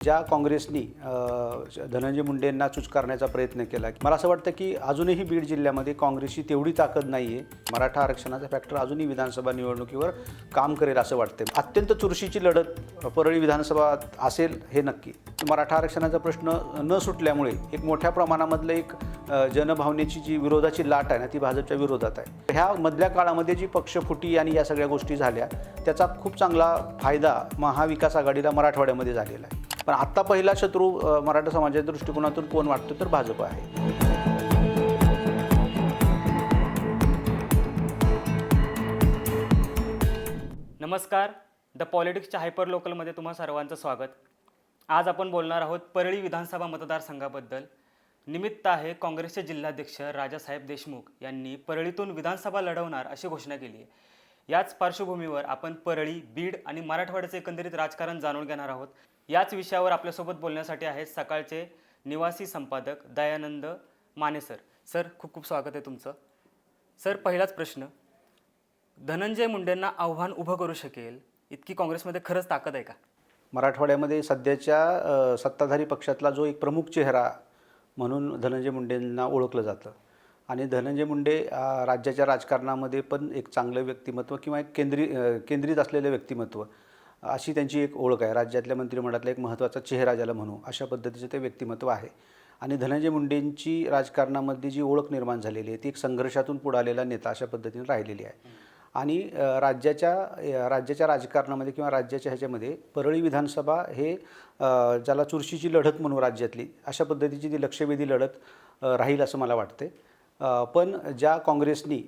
ज्या काँग्रेसनी धनंजय मुंडेंना चुचकारण्याचा प्रयत्न केला मला असं वाटतं की अजूनही बीड जिल्ह्यामध्ये काँग्रेसची तेवढी ताकद नाही आहे मराठा आरक्षणाचा फॅक्टर अजूनही विधानसभा निवडणुकीवर काम करेल असं वाटतं अत्यंत चुरशीची लढत परळी विधानसभा असेल हे नक्की. मराठा आरक्षणाचा प्रश्न न सुटल्यामुळे एक मोठ्या प्रमाणामधलं एक जनभावनेची जी विरोधाची लाट आहे ना ती भाजपच्या विरोधात आहे. ह्या मधल्या काळामध्ये जी पक्षफुटी आणि या सगळ्या गोष्टी झाल्या त्याचा खूप चांगला फायदा महाविकास आघाडीला मराठवाड्यामध्ये झालेला आहे. पण आत्ता पहिला शत्रू मराठा समाजाच्या दृष्टिकोनातून कोण वाटतो तर भाजप आहे. नमस्कार. द पॉलिटिक्सच्या हायपर लोकलमध्ये तुम्हा सर्वांचं स्वागत. आज आपण बोलणार आहोत परळी विधानसभा मतदारसंघाबद्दल. निमित्त आहे काँग्रेसचे जिल्हाध्यक्ष राजासाहेब देशमुख यांनी परळीतून विधानसभा लढवणार अशी घोषणा केली आहे. याच पार्श्वभूमीवर आपण परळी बीड आणि मराठवाड्याचे एकंदरीत राजकारण जाणून घेणार आहोत. याच विषयावर आपल्यासोबत बोलण्यासाठी आहेत सकाळचे निवासी संपादक दयानंद माने सर सर खूप खूप स्वागत आहे तुमचं. सर पहिलाच प्रश्न. धनंजय मुंडेंना आव्हान उभं करू शकेल इतकी काँग्रेसमध्ये खरंच ताकद आहे का? मराठवाड्यामध्ये सध्याच्या सत्ताधारी पक्षातला जो एक प्रमुख चेहरा म्हणून धनंजय मुंडेंना ओळखलं जातं. आणि धनंजय मुंडे राज्याच्या राजकारणामध्ये पण एक चांगलं व्यक्तिमत्व किंवा एक केंद्री केंद्रित असलेलं व्यक्तिमत्व अशी त्यांची एक ओळख आहे. राज्यातल्या मंत्रिमंडळातला एक महत्त्वाचा चेहरा ज्याला म्हणू अशा पद्धतीचं ते व्यक्तिमत्व आहे. आणि धनंजय मुंडेंची राजकारणामध्ये जी ओळख निर्माण झालेली आहे ती एक संघर्षातून पुढालेला नेता अशा पद्धतीने राहिलेली आहे. आणि राज्याच्या राज्याच्या राजकारणामध्ये किंवा राज्याच्या ह्याच्यामध्ये परळी विधानसभा हे ज्याला चुरशीची लढत म्हणू राज्यातली अशा पद्धतीची ती लक्षवेधी लढत राहील असं मला वाटते पण ज्या काँग्रेसनी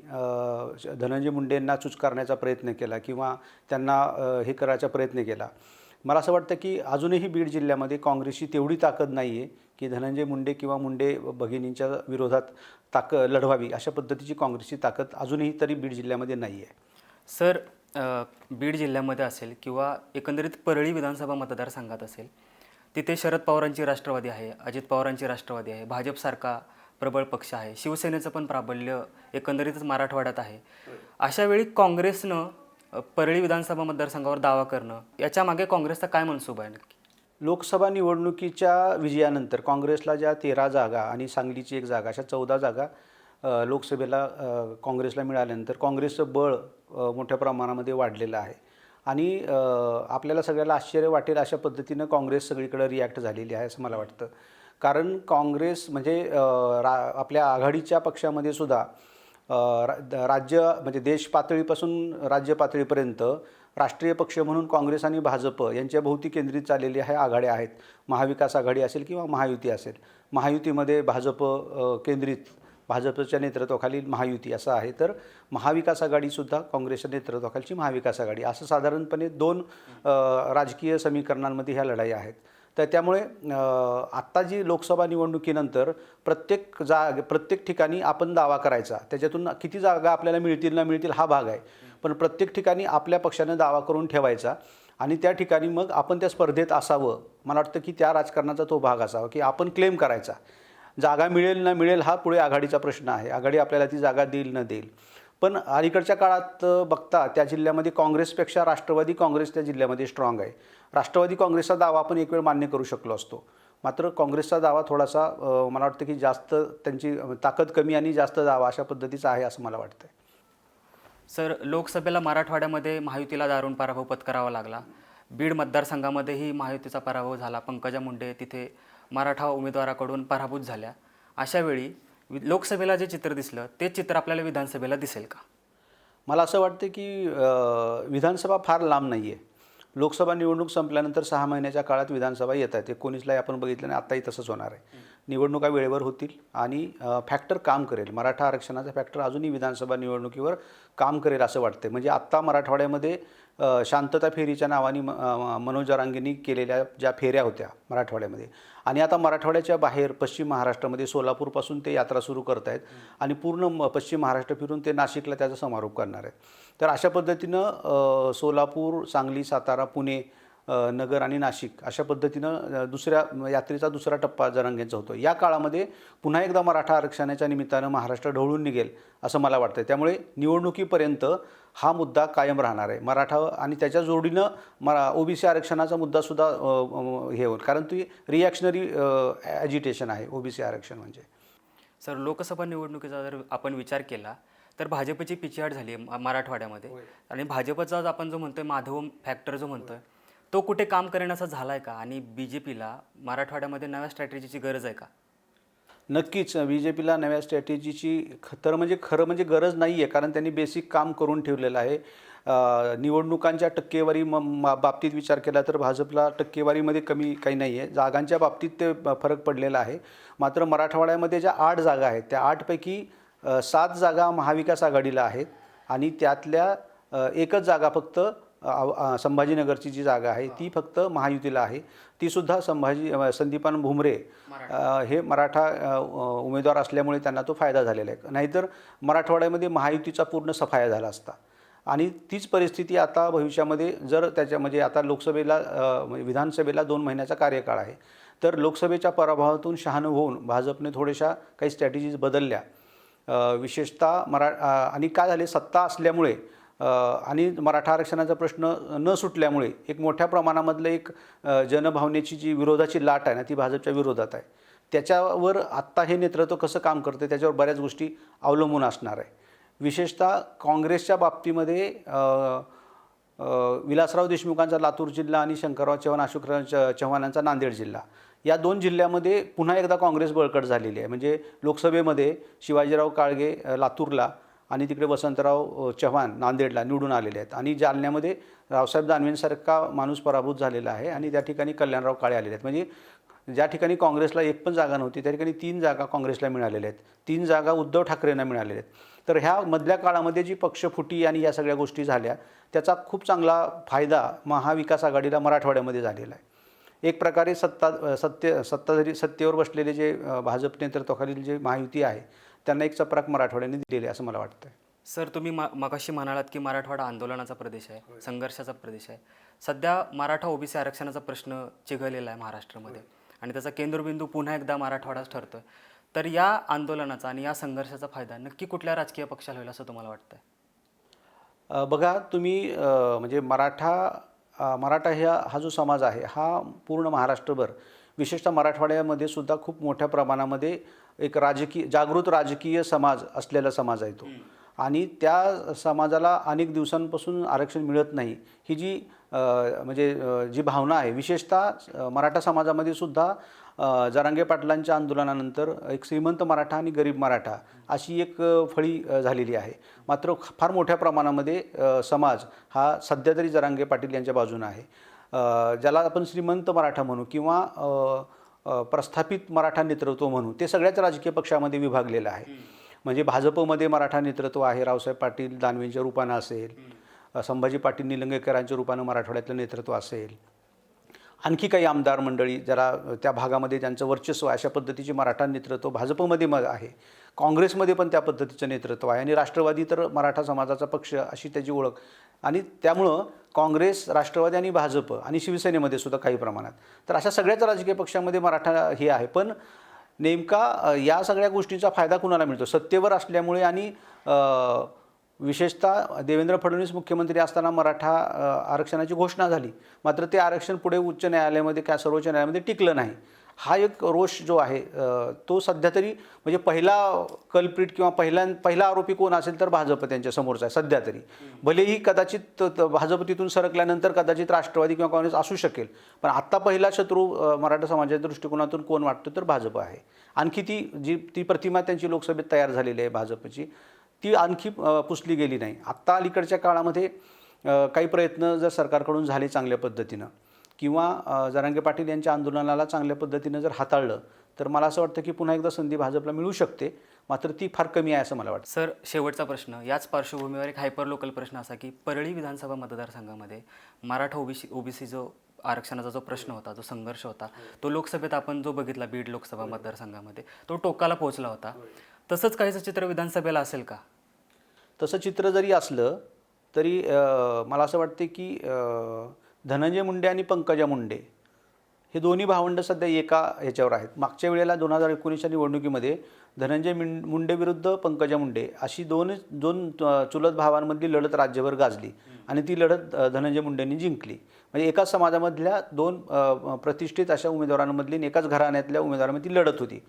धनंजय मुंडेंना चुचकारण्याचा प्रयत्न केला किंवा त्यांना हे करायचा प्रयत्न केला मला असं वाटतं की अजूनही बीड जिल्ह्यामध्ये काँग्रेसची तेवढी ताकद नाही आहे की धनंजय मुंडे किंवा मुंडे भगिनींच्या विरोधात ताक लढवावी अशा पद्धतीची काँग्रेसची ताकद अजूनही तरी बीड जिल्ह्यामध्ये नाही आहे सर बीड जिल्ह्यामध्ये असेल किंवा एकंदरीत परळी विधानसभा मतदारसंघात असेल तिथे शरद पवारांची राष्ट्रवादी आहे अजित पवारांची राष्ट्रवादी आहे भाजपसारखा प्रबळ पक्ष आहे. शिवसेनेचं पण प्राबल्य एकंदरीतच मराठवाड्यात आहे. अशा वेळी काँग्रेसनं परळी विधानसभा मतदारसंघावर दावा करणं याच्या मागे काँग्रेसचा काय मनसूबा आहे नक्की? लोकसभा निवडणुकीच्या विजयानंतर काँग्रेसला ज्या तेरा जागा आणि सांगलीची एक जागा अशा चौदा जागा लोकसभेला काँग्रेसला मिळाल्यानंतर काँग्रेसचं बळ मोठ्या प्रमाणामध्ये वाढलेलं आहे. आणि आपल्याला सगळ्याला आश्चर्य वाटेल अशा पद्धतीनं काँग्रेस सगळीकडे रिॲक्ट झालेली आहे असं मला वाटतं. कारण काँग्रेस म्हणजे रा आपल्या आघाडीच्या पक्षामध्ये सुद्धा रा- द- राज्य म्हणजे देश पातळीपासून राज्य पातळीपर्यंत राष्ट्रीय पक्ष म्हणून काँग्रेस आणि भाजप यांच्या भोवती केंद्रित चाललेली आहे आघाड्या आहेत. महाविकास आघाडी असेल किंवा महायुती असेल. महायुतीमध्ये भाजप केंद्रित भाजपच्या नेतृत्वाखाली महायुती असं आहे. तर महाविकास आघाडीसुद्धा काँग्रेसच्या नेतृत्वाखालची महाविकास आघाडी. असं साधारणपणे दोन राजकीय समीकरणांमध्ये ह्या लढाई आहेत. तर त्यामुळे आत्ता जी लोकसभा निवडणुकीनंतर प्रत्येक जा प्रत्येक ठिकाणी आपण दावा करायचा. त्याच्यातून किती जागा आपल्याला मिळतील ना मिळतील हा भाग आहे. पण प्रत्येक ठिकाणी आपल्या पक्षाने दावा करून ठेवायचा आणि त्या ठिकाणी मग आपण त्या स्पर्धेत असावं. मला वाटतं की त्या राजकारणाचा तो भाग असावा की आपण क्लेम करायचा. जागा मिळेल ना मिळेल हा पुढे आघाडीचा प्रश्न आहे. आघाडी आपल्याला ती जागा देईल न देईल. पण अलीकडच्या काळात बघता त्या जिल्ह्यामध्ये काँग्रेसपेक्षा राष्ट्रवादी काँग्रेस त्या जिल्ह्यामध्ये स्ट्रॉंग आहे. राष्ट्रवादी काँग्रेसचा दावा आपण एक वेळ मान्य करू शकलो असतो. मात्र काँग्रेसचा दावा थोडासा मला वाटतं की जास्त त्यांची ताकद कमी आणि जास्त दावा अशा पद्धतीचा आहे असं मला वाटतं सर लोकसभेला मराठवाड्यामध्ये महायुतीला दारुण पराभव पत्करावा लागला. बीड मतदारसंघामध्येही महायुतीचा पराभव झाला. पंकजा मुंडे तिथे मराठा उमेदवाराकडून पराभूत झाल्या. अशावेळी लोकसभेला जे चित्र दिसलं तेच चित्र आपल्याला विधानसभेला दिसेल का? मला असं वाटतं की विधानसभा फार लांब नाही आहे लोकसभा निवडणूक संपल्यानंतर सहा महिन्याच्या काळात विधानसभा येत आहेत. एकोणीसलाही आपण बघितलं आणि आत्ताही तसंच होणार आहे. निवडणुका वेळेवर होतील आणि फॅक्टर काम करेल. मराठा आरक्षणाचा फॅक्टर अजूनही विधानसभा निवडणुकीवर काम करेल असं वाटतं म्हणजे आत्ता मराठवाड्यामध्ये शांतता फेरीच्या नावाने म- मनोज जरांगेंनी केलेल्या ज्या फेऱ्या होत्या मराठवाड्यामध्ये. आणि आता मराठवाड्याच्या बाहेर पश्चिम महाराष्ट्रामध्ये सोलापूरपासून ते यात्रा सुरू करत आहेत आणि पूर्ण म- पश्चिम महाराष्ट्र फिरून ते नाशिकला त्याचा समारोप करणार आहेत. तर अशा पद्धतीनं सोलापूर सांगली सातारा पुणे नगर आणि नाशिक अशा पद्धतीनं दुसऱ्या यात्रेचा दुसरा टप्पा जरांगेंचा होतो. या काळामध्ये पुन्हा एकदा मराठा आरक्षणाच्या निमित्तानं महाराष्ट्र ढवळून निघेल असं मला वाटतं त्यामुळे निवडणुकीपर्यंत हा मुद्दा कायम राहणार आहे. मराठा आणि त्याच्या जोडीनं मरा ओबीसी आरक्षणाचा मुद्दासुद्धा हे होईल. कारण ती रिॲक्शनरी ॲजिटेशन आहे ओबीसी आरक्षण म्हणजे. सर लोकसभा निवडणुकीचा जर आपण विचार केला तर भाजपची पिछेहाट झाली आहे मराठवाड्यामध्ये. आणि भाजपचा आपण जो म्हणतोय माधव फॅक्टर जो म्हणतोय तो कुठे काम करण्याचा झाला आहे का? आणि बी जे पीला मराठवाड्यामध्ये नव्या स्ट्रॅटेजीची गरज आहे का? नक्कीच बी जे पीला नव्या स्ट्रॅटेजीची ख- तर म्हणजे खरं म्हणजे गरज नाही आहे कारण त्यांनी बेसिक काम करून ठेवलेलं आहे. निवडणुकांच्या टक्केवारी म बाबतीत विचार केला तर भाजपला टक्केवारीमध्ये कमी काही नाही आहे जागांच्या बाबतीत ते फरक पडलेला आहे. मात्र मराठवाड्यामध्ये ज्या आठ जागा आहेत त्या आठपैकी सात जागा महाविकास आघाडीला आहेत आणि त्यातल्या एकच जागा फक्त संभाजीनगरची जी जागा आहे ती फक्त महायुतीला आहे. तीसुद्धा संभाजी संदीपान भुमरे हे मराठा उमेदवार असल्यामुळे त्यांना तो फायदा झालेला आहे. नाहीतर मराठवाड्यामध्ये महायुतीचा पूर्ण सफाया झाला असता. आणि तीच परिस्थिती आता भविष्यामध्ये जर त्याच्या म्हणजे आता लोकसभेला म्हणजे विधानसभेला दोन महिन्याचा कार्यकाळ आहे तर लोकसभेच्या पराभवातून शहाणं होऊन भाजपने थोड्याशा काही स्ट्रॅटेजीज बदलल्या. विशेषतः मरा आणि काय झाले? सत्ता असल्यामुळे आणि मराठा आरक्षणाचा प्रश्न न सुटल्यामुळे एक मोठ्या प्रमाणामधलं एक जनभावनेची जी विरोधाची लाट आहे ना ती भाजपच्या विरोधात आहे. त्याच्यावर आत्ता हे नेतृत्व कसं काम करतं त्याच्यावर बऱ्याच गोष्टी अवलंबून असणार आहे. विशेषतः काँग्रेसच्या बाबतीमध्ये विलासराव देशमुखांचा लातूर जिल्हा आणि शंकरराव चव्हाण अशोकराव च चव्हाणांचा नांदेड जिल्हा. या दोन जिल्ह्यामध्ये पुन्हा एकदा काँग्रेस बळकट झालेली आहे. म्हणजे लोकसभेमध्ये शिवाजीराव काळगे लातूरला आणि तिकडे वसंतराव चव्हाण नांदेडला निवडून आलेले आहेत. आणि जालन्यामध्ये रावसाहेब दानवेंसारखा माणूस पराभूत झालेला आहे आणि त्या ठिकाणी कल्याणराव काळे आलेले आहेत. म्हणजे ज्या ठिकाणी काँग्रेसला एक पण जागा नव्हती त्या ठिकाणी तीन जागा काँग्रेसला मिळालेल्या आहेत. तीन जागा उद्धव ठाकरेंना मिळालेल्या आहेत. तर ह्या मधल्या काळामध्ये जी पक्षफुटी आणि या सगळ्या गोष्टी झाल्या त्याचा खूप चांगला फायदा महाविकास आघाडीला मराठवाड्यामध्ये झालेला आहे. एक प्रकारे सत्ता सत्य सत्ताधारी सत्तेवर बसलेले जे भाजप नेतृत्वाखालील जे महायुती आहे त्यांना एक चपराक मराठवाड्याने दिलेली आहे असं मला वाटतं सर तुम्ही मा मगाशी म्हणालात की मराठवाडा आंदोलनाचा प्रदेश आहे संघर्षाचा प्रदेश आहे. सध्या मराठा ओबीसी आरक्षणाचा प्रश्न चिघळलेला आहे महाराष्ट्रामध्ये आणि त्याचा केंद्रबिंदू पुन्हा एकदा मराठवाडाच ठरतोय. तर या आंदोलनाचा आणि या संघर्षाचा फायदा नक्की कुठल्या राजकीय पक्षाला होईल असं तुम्हाला वाटतंय? अ, बघा तुम्ही म्हणजे मराठा मराठा ह्या हा जो समाज आहे हा पूर्ण महाराष्ट्रभर विशेषतः मराठवाड्यामध्ये सुद्धा खूप मोठ्या प्रमाणामध्ये एक राजकीय जागृत राजकीय समाज असलेला समाज आहे तो. आणि त्या समाजाला अनेक दिवसांपासून आरक्षण मिळत नाही. ही जी म्हणजे जी भावना आहे विशेषतः मराठा समाजामध्ये सुद्धा जरांगे पाटलांच्या आंदोलनानंतर एक श्रीमंत मराठा आणि गरीब मराठा अशी एक फळी झालेली आहे. मात्र फार मोठ्या प्रमाणामध्ये समाज हा सध्या तरी जरांगे पाटील यांच्या बाजूने आहे. ज्याला आपण श्रीमंत मराठा म्हणू किंवा प्रस्थापित मराठा नेतृत्व म्हणू ते सगळ्याच राजकीय पक्षामध्ये विभागलेलं आहे. म्हणजे भाजपमध्ये मराठा नेतृत्व आहे रावसाहेब पाटील दानवेंच्या रूपानं असेल संभाजी पाटील निलंगेकरांच्या रूपानं मराठवाड्यातलं नेतृत्व असेल. आणखी काही आमदार मंडळी जरा त्या भागामध्ये त्यांचं वर्चस्व आहे अशा पद्धतीचे मराठा नेतृत्व भाजपमध्ये मग आहे. काँग्रेसमध्ये पण त्या पद्धतीचं नेतृत्व आहे आणि राष्ट्रवादी तर मराठा समाजाचा पक्ष अशी त्याची ओळख. आणि त्यामुळं काँग्रेस राष्ट्रवादी आणि भाजप आणि शिवसेनेमध्ये सुद्धा काही प्रमाणात. तर अशा सगळ्याच राजकीय पक्षामध्ये मराठा हे आहे. पण नेमका या सगळ्या गोष्टींचा फायदा कुणाला मिळतो? सत्तेवर असल्यामुळे आणि विशेषतः देवेंद्र फडणवीस मुख्यमंत्री असताना मराठा आरक्षणाची घोषणा झाली. मात्र ते आरक्षण पुढे उच्च न्यायालयामध्ये काय सर्वोच्च न्यायालयामध्ये टिकलं नाही. हा एक रोष जो आहे तो सध्या तरी म्हणजे पहिला कल्प्रिट किंवा पहिला पहिला आरोपी कोण असेल तर भाजप त्यांच्या समोरचा आहे सध्या तरी. भलेही कदाचित त- भाजप तिथून सरकल्यानंतर कदाचित राष्ट्रवादी किंवा काँग्रेस असू शकेल पण आत्ता पहिला शत्रू मराठा समाजाच्या दृष्टिकोनातून कोण वाटतो तर भाजप आहे. आणखी ती जी ती प्रतिमा त्यांची लोकसभेत तयार झालेली आहे भाजपची ती आणखी पुसली गेली नाही. आत्ता अलीकडच्या काळामध्ये काही प्रयत्न जर सरकारकडून झाले चांगल्या पद्धतीनं किंवा जरांगे पाटील यांच्या आंदोलनाला चांगल्या पद्धतीनं जर हाताळलं तर मला असं वाटतं की पुन्हा एकदा संधी भाजपला मिळू शकते. मात्र ती फार कमी आहे असं मला वाटतं. सर शेवटचा प्रश्न. याच पार्श्वभूमीवर एक हायपर लोकल प्रश्न असा की परळी विधानसभा मतदारसंघामध्ये मराठा ओबीसी ओबीसी जो आरक्षणाचा जो प्रश्न होता जो संघर्ष होता तो लोकसभेत आपण जो बघितला बीड लोकसभा मतदारसंघामध्ये तो टोकाला पोहोचला होता. तसंच काहीचं चित्र विधानसभेला असेल का? तसं चित्र जरी असलं तरी मला असं वाटते की धनंजय मुंडे आणि पंकजा मुंडे हे दोन्ही भावंड सध्या एका ह्याच्यावर आहेत. मागच्या वेळेला दोन हजार एकोणीसच्या निवडणुकीमध्ये धनंजय मिं मुंडे विरुद्ध पंकजा मुंडे अशी दोन दोन चुलत भावांमधली लढत राज्यभर गाजली आणि ती लढत धनंजय मुंडेंनी जिंकली. म्हणजे एकाच समाजामधल्या दोन प्रतिष्ठित अशा उमेदवारांमधली आणि एकाच घराण्यातल्या उमेदवारांमध्ये ती लढत होती.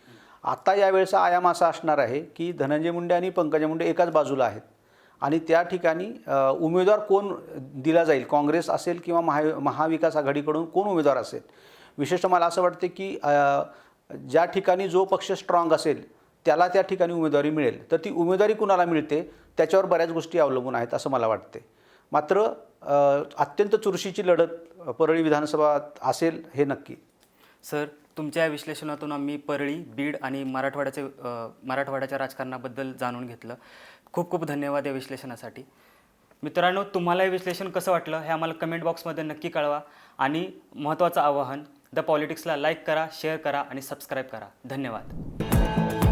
आता यावेळेचा आयाम असा असणार आहे की धनंजय मुंडे आणि पंकजा मुंडे एकाच बाजूला आहेत. आणि त्या ठिकाणी उमेदवार कोण दिला जाईल? काँग्रेस असेल किंवा महा महाविकास आघाडीकडून कोण उमेदवार असेल? विशेषतः मला असं वाटते की ज्या ठिकाणी जो पक्ष स्ट्रॉंग असेल त्याला त्या ठिकाणी उमेदवारी मिळेल. तर ती उमेदवारी कुणाला मिळते? त्याच्यावर बऱ्याच गोष्टी अवलंबून आहेत असं मला वाटते मात्र अत्यंत चुरशीची लढत परळी विधानसभा असेल हे नक्की. सर तुमच्या या विश्लेषणातून आम्ही परळी बीड आणि मराठवाड्याचे मराठवाड्याच्या राजकारणाबद्दल जाणून घेतलं. खूप खूप धन्यवाद या विश्लेषणासाठी. मित्रांनो तुम्हाला हे विश्लेषण कसं वाटलं हे आम्हाला कमेंट बॉक्समध्ये नक्की कळवा आणि महत्त्वाचं आवाहन द पॉलिटिक्सला लाईक करा शेअर करा आणि सबस्क्राईब करा. धन्यवाद.